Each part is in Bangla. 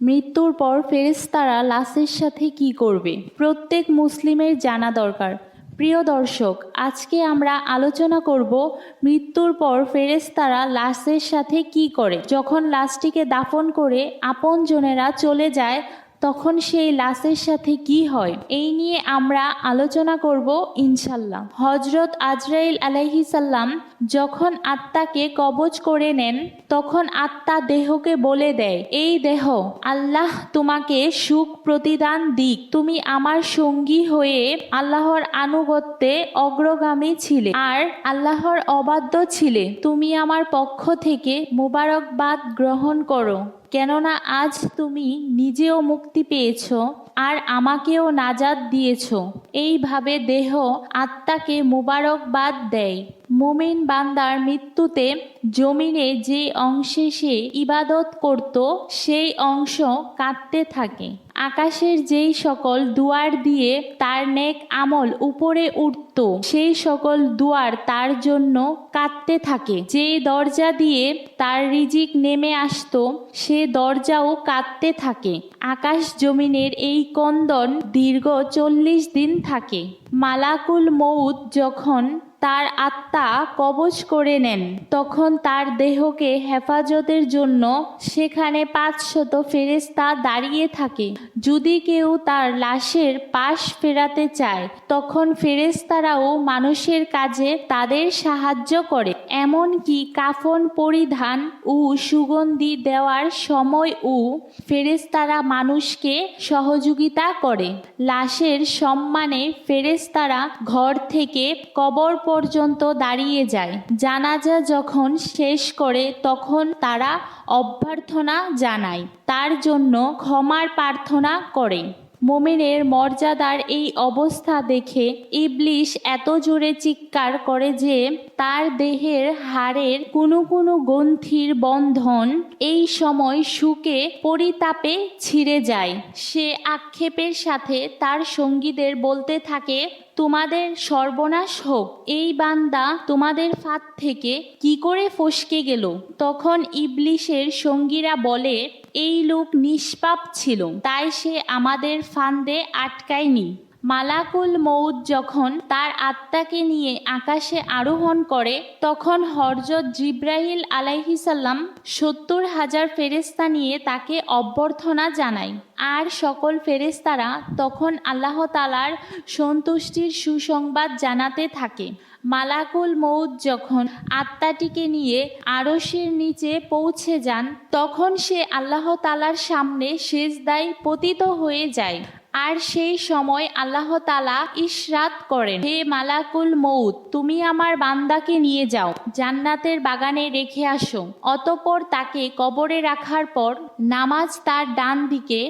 মৃত্যুর পর ফেরেশতারা লাশের সাথে কি করবে? প্রত্যেক মুসলিমের জানা দরকার। প্রিয় দর্শক, আজকে আমরা আলোচনা করব মৃত্যুর পর ফেরেশতারা লাশের সাথে কি করে? যখন লাশটিকে দাফন করে আপনজনেরা চলে যায় তখন সেই লাশের সাথে কি হয়? এই নিয়ে আমরা আলোচনা করব ইনশাল্লাহ হজরত আজরাইল আলাইহিসাল্লাম যখন আত্মাকে কবজ করে নেন, তখন আত্মা দেহকে বলে দেয়, এই দেহ, আল্লাহ তোমাকে সুখ প্রতিদান দিক। তুমি আমার সঙ্গী হয়ে আল্লাহর আনুগত্যে অগ্রগামী ছিলে আর আল্লাহর অবাধ্য ছিলে। তুমি আমার পক্ষ থেকে মুবারকবাদ গ্রহণ করো। কেননা আজ তুমি নিজেও মুক্তি পেয়েছ আর আমাকেও নাজাদ দিয়েছ। এইভাবে দেহ আত্মাকে মুবারকবাদ দেয়। মুমিন বান্দার মৃত্যুতে জমিনে যে অংশে সে ইবাদত করত, সেই অংশ কাঁদতে থাকে। আকাশের যেই সকল দুয়ার দিয়ে তার নেক আমল উপরে উঠত, সেই সকল দুয়ার তার জন্য কাঁদতে থাকে। যেই দরজা দিয়ে তার রিজিক নেমে আসতো, সে দরজাও কাঁদতে থাকে। আকাশ জমিনের এই কন্দন দীর্ঘ চল্লিশ দিন থাকে। মালাকুল মৌত যখন তার আত্মা কবজ করে নেন। তখন তার দেহকে হেফাজতের জন্য সেখানে পাঁচশত ফেরেস্তা দাঁড়িয়ে থাকে। যদি কেউ তার লাশের পাশ ফেরাতে চায়, তখন ফেরেস্তারাও মানুষের কাজে তাদের সাহায্য করে। এমনকি কাফন পরিধান ও সুগন্ধি দেওয়ার সময় ও ফেরেস্তারা মানুষকে সহযোগিতা করে। লাশের সম্মানে ফেরেস্তারা ঘর থেকে কবর পর্যন্ত দাঁড়িয়ে যায়। জানাজা যখন শেষ করে, তখন তারা অভ্যর্থনা জানায়। তার জন্য ক্ষমার প্রার্থনা করে। মোমেনের মর্যাদার এই অবস্থা দেখে ইবলিশ এত জোরে চিৎকার করে যে তার দেহের হাড়ের কোনো কোনো গ্রন্থির বন্ধন এই সময় সুখে পরিতাপে ছিঁড়ে যায়। সে আক্ষেপের সাথে তার সঙ্গীদের বলতে থাকে, তোমাদের সর্বনাশ হোক, এই বান্দা তোমাদের ফাঁদ থেকে কি করে ফসকে গেল? তখন ইবলিশের সঙ্গীরা বলে, এই লোক নিষ্পাপ ছিল, তাই সে আমাদের ফান্দে আটকায়নি। মালাকুল মৌদ যখন তার আত্মাকে নিয়ে আকাশে আরোহণ করে, তখন হরজত জিব্রাহিল আলাইহিসাল্লাম সত্তর হাজার ফেরেস্তা নিয়ে তাকে অভ্যর্থনা জানায়। আর সকল ফেরেস্তারা তখন আল্লাহ তালার সন্তুষ্টির সুসংবাদ জানাতে থাকে। মালাকুল মৌদ যখন আত্মাটিকে নিয়ে আরশের নিচে পৌঁছে যান, তখন সে আল্লাহ তালার সামনে সেজদায় পতিত হয়ে যায়। আর সেই সময় আল্লাহ তালা ইশরাত করেন, হে মালাকুল মৌত তুমি আমার বান্দাকে নিয়ে যাও, জান্নাতের বাগানে রেখে আসো। অতপর তাকে কবরে রাখার পর নামাজ তার ডান দিকে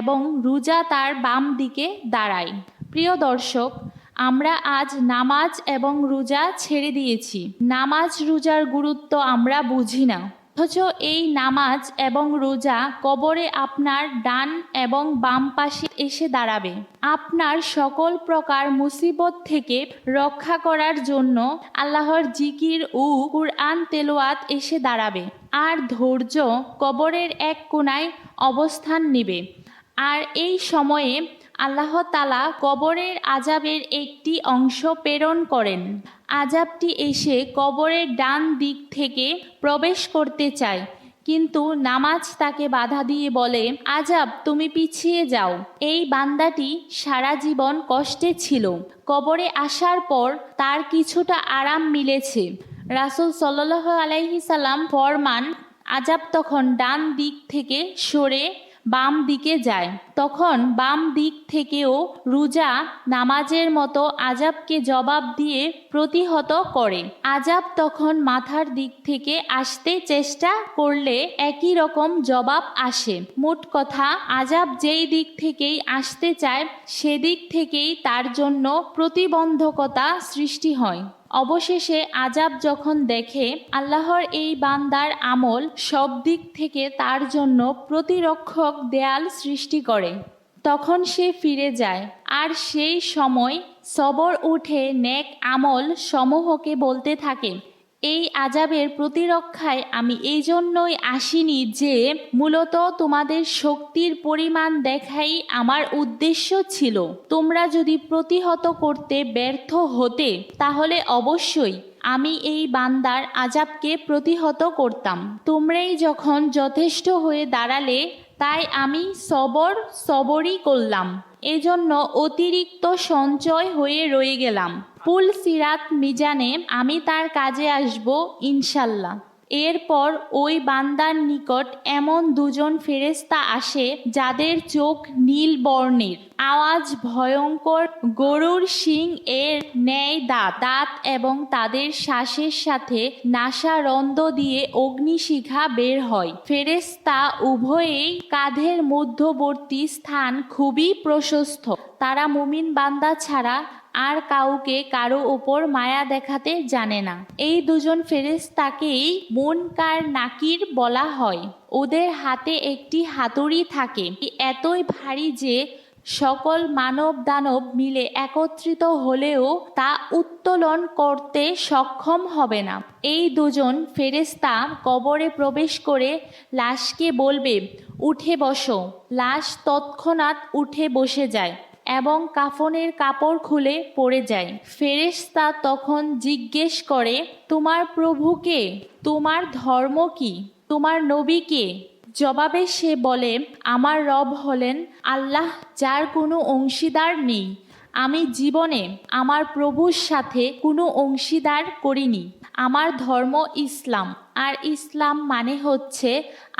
এবং রুজা তার বাম দিকে দাঁড়ায়। প্রিয় দর্শক, আমরা আজ নামাজ এবং রোজা ছেড়ে দিয়েছি। নামাজ রোজার গুরুত্ব আমরা বুঝি না। অথচ এই নামাজ এবং রোজা কবরে আপনার ডান এবং বাম পাশে এসে দাঁড়াবে। আপনার সকল প্রকার মুসিবত থেকে রক্ষা করার জন্য আল্লাহর জিকির ও কুরআন তেলোয়াত এসে দাঁড়াবে। আর ধৈর্য কবরের এক কোনায় অবস্থান নেবে। আর এই সময়ে আল্লাহ তালা কবরের আজাবের একটি অংশ প্রেরণ করেন। আজাবটি এসে কবরের ডান দিক থেকে প্রবেশ করতে চায়। কিন্তু নামাজ তাকে বাধা দিয়ে বলে, আজাব, তুমি পিছিয়ে যাও। এই বান্দাটি সারা জীবন কষ্টে ছিল। কবরে আসার পর তার কিছুটা আরাম মিলেছে। রাসুল সাল্লাহ আলাইহি সাল্লাম ফরমান, আজাব তখন ডান দিক থেকে সরে বাম দিকে যায়। তখন বাম দিক থেকেও রুজা নামাজের মতো আজাবকে জবাব দিয়ে প্রতিহত করে। আজাব তখন মাথার দিক থেকে আসতে চেষ্টা করলে একই রকম জবাব আসে। মোট কথা আজাব যেই দিক থেকেই আসতে চায়, সেদিক থেকেই তার জন্য প্রতিবন্ধকতা সৃষ্টি হয়। অবশেষে আজাব যখন দেখে, আল্লাহর এই বান্দার আমল সব দিক থেকে তার জন্য প্রতিরক্ষক দেয়াল সৃষ্টি করে। তখন সে ফিরে যায়, আর সেই সময় সবর উঠে নেক আমল সমূহকে বলতে থাকে। এই আজাবের প্রতিরক্ষায় আমি এই জন্যই আসিনি যে মূলত তোমাদের শক্তির পরিমাণ দেখাই আমার উদ্দেশ্য ছিল। তোমরা যদি প্রতিহত করতে ব্যর্থ হতে, তাহলে অবশ্যই আমি এই বান্দার আজাবকে প্রতিহত করতাম। তোমরাই যখন যথেষ্ট হয়ে দাঁড়ালে, তাই আমি সবর সবরই করলাম। এজন্য অতিরিক্ত সঞ্চয় হয়ে রয়ে গেলাম। পুল সিরাত মিজানে আমি তার কাজে আসব, ইনশাল্লাহ। এরপর ওই বান্দার নিকট এমন দুজন ফেরেস্তা আসে যাদের চোখ নীল বর্ণের। আওয়াজ ভয়ঙ্কর, গরুর শিং এর ন্যায় দাঁত। দাঁত এবং তাদের শ্বাসের সাথে নাসা রন্ধ্র দিয়ে অগ্নিশিখা বের হয়। ফেরেস্তা উভয়েই কাঁধের মধ্যবর্তী স্থান খুবই প্রশস্ত। তারা মুমিন বান্দা ছাড়া আর কাউকে কারও ওপর মায়া দেখাতে জানে না। এই দুজন ফেরেস্তাকেই মুনকার নাকির বলা হয়। ওদের হাতে একটি হাতুড়ি থাকে। এতই ভারী যে সকল মানব দানব মিলে একত্রিত হলেও তা উত্তোলন করতে সক্ষম হবে না। এই দুজন ফেরেস্তা কবরে প্রবেশ করে লাশকে বলবে, উঠে বসো। লাশ তৎক্ষণাৎ উঠে বসে যায়। এবং কাফনের কাপড় খুলে পড়ে যায়। ফেরেশতা তখন জিজ্ঞেস করে, তোমার প্রভুকে তোমার ধর্ম কি? তোমার নবীকে জবাবে সে বলে, আমার রব হলেন আল্লাহ, যার কোনো অংশীদার নেই। আমি জীবনে আমার প্রভুর সাথে কোনো অংশীদার করিনি। আমার ধর্ম ইসলাম। আর ইসলাম মানে হচ্ছে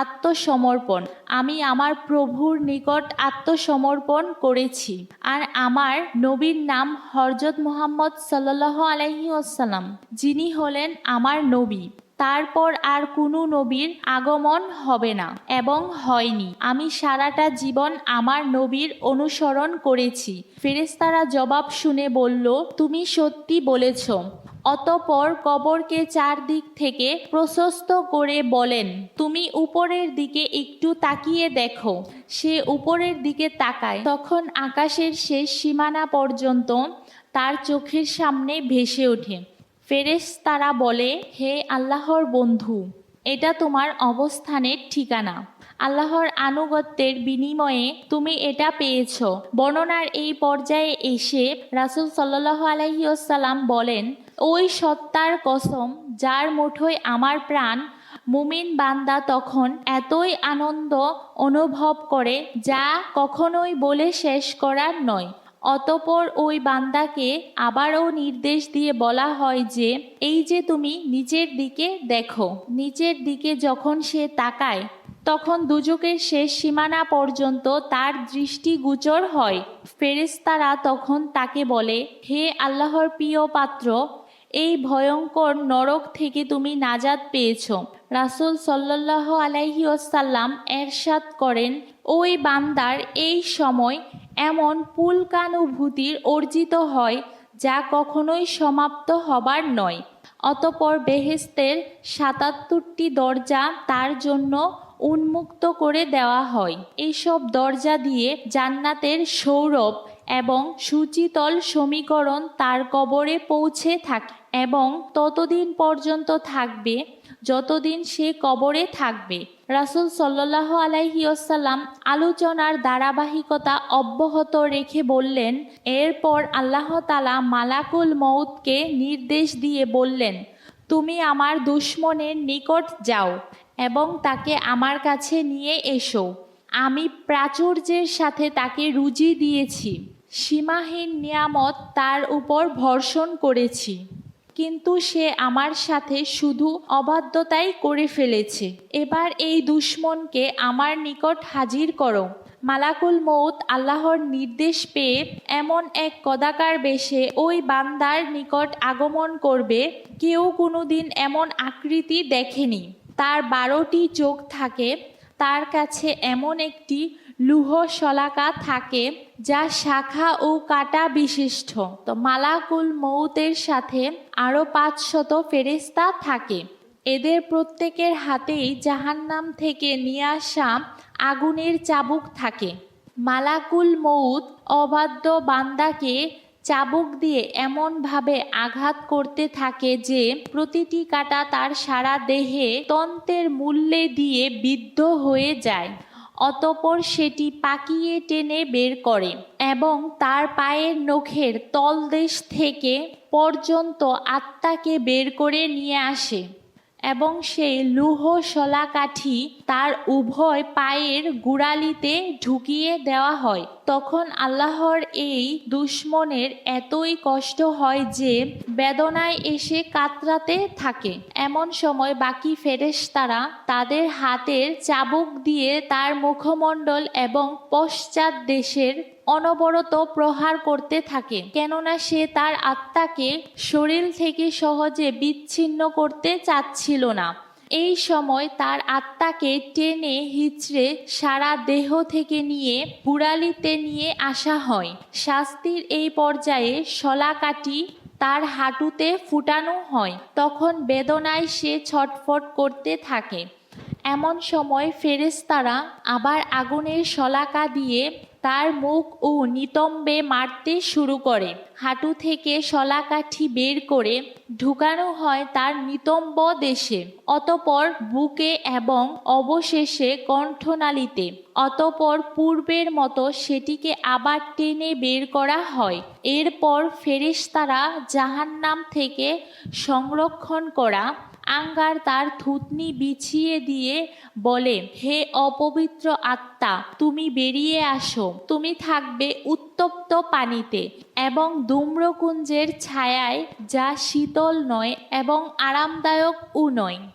আত্মসমর্পণ। আমি আমার প্রভুর নিকট আত্মসমর্পণ করেছি। আর আমার নবীর নাম হরজত মোহাম্মদ সাল্লাহ আলহি আসাল্লাম যিনি হলেন আমার নবী। তারপর আর কোনো নবীর আগমন হবে না এবং হয়নি। আমি সারাটা জীবন আমার নবীর অনুসরণ করেছি। ফেরেস্তারা জবাব শুনে বলল, তুমি সত্যি বলেছ। অতপর কবরকে চারদিক থেকে প্রশস্ত করে বলেন, তুমি উপরের দিকে একটু তাকিয়ে দেখো। সে উপরের দিকে তাকায়। তখন আকাশের শেষ সীমানা পর্যন্ত তার চোখের সামনে ভেসে ওঠে। ফেরেশ তারা বলে, হে আল্লাহর বন্ধু, এটা তোমার অবস্থানের ঠিকানা। আল্লাহর আনুগত্যের বিনিময়ে তুমি এটা পেয়েছ। বর্ণনার এই পর্যায়ে এসে রাসুল সাল্লাহ আলহিউসাল্লাম বলেন ওই সত্তার কসম, যার মুঠোয় আমার প্রাণ, মুমিন বান্দা তখন এতই আনন্দ অনুভব করে যা কখনোই বলে শেষ করার নয়। অতপর ওই বান্দাকে আবারও নির্দেশ দিয়ে বলা হয় যে, এই যে তুমি নিচের দিকে দেখো। নিচের দিকে যখন সে তাকায়, তখন দুজকের শেষ সীমানা পর্যন্ত তার দৃষ্টি দৃষ্টিগোচর হয়। ফেরেস্তারা তখন তাকে বলে, হে আল্লাহর প্রিয় পাত্র এই ভয়ঙ্কর নরক থেকে তুমি নাজাদ পেয়েছ। রাসুল সাল্লাহ আলাইহি ওসাল্লাম এরশাদ করেন, ওই বান্দার এই সময় এমন পুলকানুভূতির অর্জিত হয় যা কখনোই সমাপ্ত হবার নয়। অতপর বেহেস্তের সাতাত্তরটি দরজা তার জন্য উন্মুক্ত করে দেওয়া হয়। এইসব দরজা দিয়ে জান্নাতের সৌরভ এবং সুচিতল সমীকরণ তার কবরে পৌঁছে থাকে। এবং ততদিন পর্যন্ত থাকবে, যতদিন সে কবরে থাকবে। রাসুল সাল্লাহ আলাইহিসাল্লাম আলোচনার ধারাবাহিকতা অব্যাহত রেখে বললেন, এরপর আল্লাহ তালা মালাকুল মৌতকে নির্দেশ দিয়ে বললেন, তুমি আমার দুশ্মনের নিকট যাও এবং তাকে আমার কাছে নিয়ে এসো। আমি প্রাচুর্যের সাথে তাকে রুজি দিয়েছি। সীমাহীন নিয়ামত তার উপর ভর্ষণ করেছি। কিন্তু সে আমার সাথে শুধু অবাধ্যতাই করে ফেলেছে। এবার এই দুশ্মনকে আমার নিকট হাজির করো। মালাকুল মৌত আল্লাহর নির্দেশ পেয়ে এমন এক কদাকার বেশে ওই বান্দার নিকট আগমন করবে, কেউ কোনোদিন এমন আকৃতি দেখেনি। তার বারোটি চোখ থাকে, তার কাছে এমন একটি লুহ শলাকা থাকে, যা শাখা ও কাটা বিশিষ্ট। তো মালাকুল মৌতের সাথে আরও পাঁচশত ফেরেস্তা থাকে। এদের প্রত্যেকের হাতেই জাহান্নাম থেকে নিয়ে আসা আগুনের চাবুক থাকে। মালাকুল মৌত অবাধ্য বান্দাকে চাবুক দিয়ে এমনভাবে আঘাত করতে থাকে যে, প্রতিটি কাটা তার সারা দেহে তন্ত্রের মূল্যে দিয়ে বিদ্ধ হয়ে যায়। অতপর সেটি পাকিয়ে টেনে বের করে এবং তার পায়ের নখের তলদেশ থেকে পর্যন্ত আত্মাকে বের করে নিয়ে আসে। এবং সেই লুহ শলাকাঠি তার উভয় পায়ের গুড়ালিতে ঢুকিয়ে দেওয়া হয়। তখন আল্লাহর এই দুশ্মনের এতই কষ্ট হয় যে বেদনায় এসে কাতরাতে থাকে। এমন সময় বাকি ফেরেশতারা তাদের হাতের চাবুক দিয়ে তার মুখমণ্ডল এবং পশ্চাৎ দেশের অনবরত প্রহার করতে থাকে, কেননা সে তার আত্মাকে শরীর থেকে সহজে বিচ্ছিন্ন করতে চাচ্ছিল না। এই সময় তার আত্মাকে টেনে হিচড়ে সারা দেহ থেকে নিয়ে বুড়ালিতে নিয়ে আসা হয়। শাস্তির এই পর্যায়ে শলাকাটি তার হাঁটুতে ফুটানো হয়, তখন বেদনায় সে ছটফট করতে থাকে। এমন সময় ফেরেশতারা আবার আগুনের শলাকা দিয়ে তার মুখ ও নিতম্বে মারতে শুরু করে। হাঁটু থেকে শলাকাঠি বের করে ঢুকানো হয় তার নিতম্ব দেশে, অতপর বুকে এবং অবশেষে কণ্ঠনালীতে। অতপর পূর্বের মতো সেটিকে আবার টেনে বের করা হয়। এরপর ফেরেশতারা জাহান্নাম থেকে সংরক্ষণ করা আঙ্গার তার থুতনি বিছিয়ে দিয়ে বলে, হে অপবিত্র আত্মা, তুমি বেরিয়ে আসো। তুমি থাকবে উত্তপ্ত পানিতে এবং দুম্রকুঞ্জের ছায়ায় যা শীতল নয় এবং আরামদায়ক উ নয়।